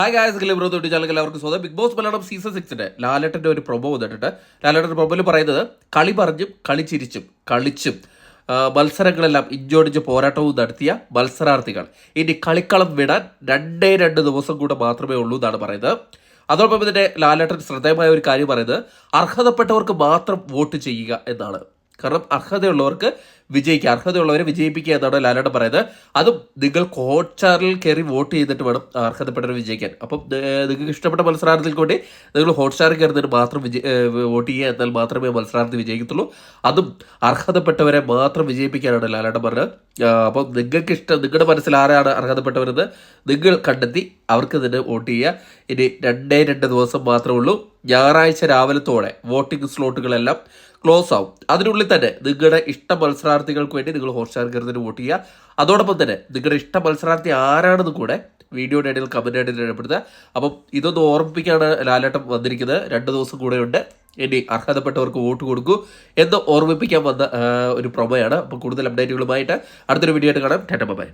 Hi guys ഗ്ലിബ്രോ തൊട്ടി channel എല്ലാവർക്കും സ്വാഗതം. ബിഗ് ബോസ് മലയാളം സീസൺ സിക്സിന്റെ ലാലേട്ടന്റെ ഒരു പ്രൊബോ വന്നിട്ടുണ്ട്. ലാലേട്ടന്റെ പ്രൊമോയിൽ പറയുന്നത് കളി പറഞ്ഞും കളി ചിരിച്ചും കളിച്ചും മത്സരങ്ങളെല്ലാം ഇഞ്ചോടിഞ്ച് പോരാട്ടവും നടത്തിയ മത്സരാർത്ഥികൾ ഇനി കളിക്കളം വിടാൻ രണ്ടേ രണ്ട് ദിവസം കൂടെ മാത്രമേ ഉള്ളൂ എന്നാണ് പറയുന്നത്. അതോടൊപ്പം ഇതിന്റെ ലാലേട്ടൻ ശ്രദ്ധേയമായ ഒരു കാര്യം പറയുന്നത് അർഹതപ്പെട്ടവർക്ക് മാത്രം വോട്ട് ചെയ്യുക എന്നാണ്. കാരണം അർഹതയുള്ളവർക്ക് വിജയിക്കുക. അർഹതയുള്ളവരെ വിജയിപ്പിക്കുക എന്നാണ് ലാലേട്ടൻ പറയുന്നത്. അതും നിങ്ങൾ ഹോട്ട്സ്റ്റാറിൽ കയറി വോട്ട് ചെയ്തിട്ട് വേണം അർഹതപ്പെട്ടവർ വിജയിക്കാൻ. അപ്പം നിങ്ങൾക്ക് ഇഷ്ടപ്പെട്ട മത്സരാർത്ഥികൾക്ക് വേണ്ടി നിങ്ങൾ ഹോട്ട്സ്റ്റാറിൽ കയറുന്നതിന് മാത്രം വിജയ വോട്ട് ചെയ്യുക എന്നാൽ മാത്രമേ മത്സരാർത്ഥി വിജയിക്കത്തുള്ളൂ. അതും അർഹതപ്പെട്ടവരെ മാത്രം വിജയിപ്പിക്കാനാണ് ലാലേട്ടൻ പറഞ്ഞത്. അപ്പം നിങ്ങൾക്ക് ഇഷ്ടം നിങ്ങളുടെ മനസ്സിൽ ആരാണ് അർഹതപ്പെട്ടവരെന്ന് നിങ്ങൾ കണ്ടെത്തി അവർക്ക് തന്നെ വോട്ട് ചെയ്യുക. ഇനി രണ്ടേ രണ്ട് ദിവസം മാത്രമേ ഉള്ളൂ. ഞായറാഴ്ച രാവിലത്തോടെ വോട്ടിംഗ് സ്ലോട്ടുകളെല്ലാം ക്ലോസ് ആവും അതിനുള്ളിൽ തന്നെ നിങ്ങളുടെ ഇഷ്ട മത്സരാർത്ഥികൾക്ക് വേണ്ടി നിങ്ങൾ ഹോട്ട്സ്റ്റാർ കയറുന്നതിന് വോട്ട് ചെയ്യുക. അതോടൊപ്പം തന്നെ നിങ്ങളുടെ ഇഷ്ട മത്സരാർത്ഥി ആരാണെന്ന് കൂടെ വീഡിയോയുടെ ഇടയിൽ കമന്റ് ആയിട്ട് രേഖപ്പെടുത്തുക. അപ്പം ഇതൊന്ന് ഓർമ്മിപ്പിക്കാണ് ലാലേട്ടം വന്നിരിക്കുന്നത്. രണ്ട് ദിവസം കൂടെ ഉണ്ട്. ഇനി അർഹതപ്പെട്ടവർക്ക് വോട്ട് കൊടുക്കൂ എന്ന് ഓർമ്മിപ്പിക്കാൻ വന്ന ഒരു പ്രൊമയാണ് അപ്പോൾ കൂടുതൽ അപ്ഡേറ്റുകളുമായിട്ട് അടുത്തൊരു വീഡിയോ ആയിട്ട് കാണാം. ടാറ്റ ബൈ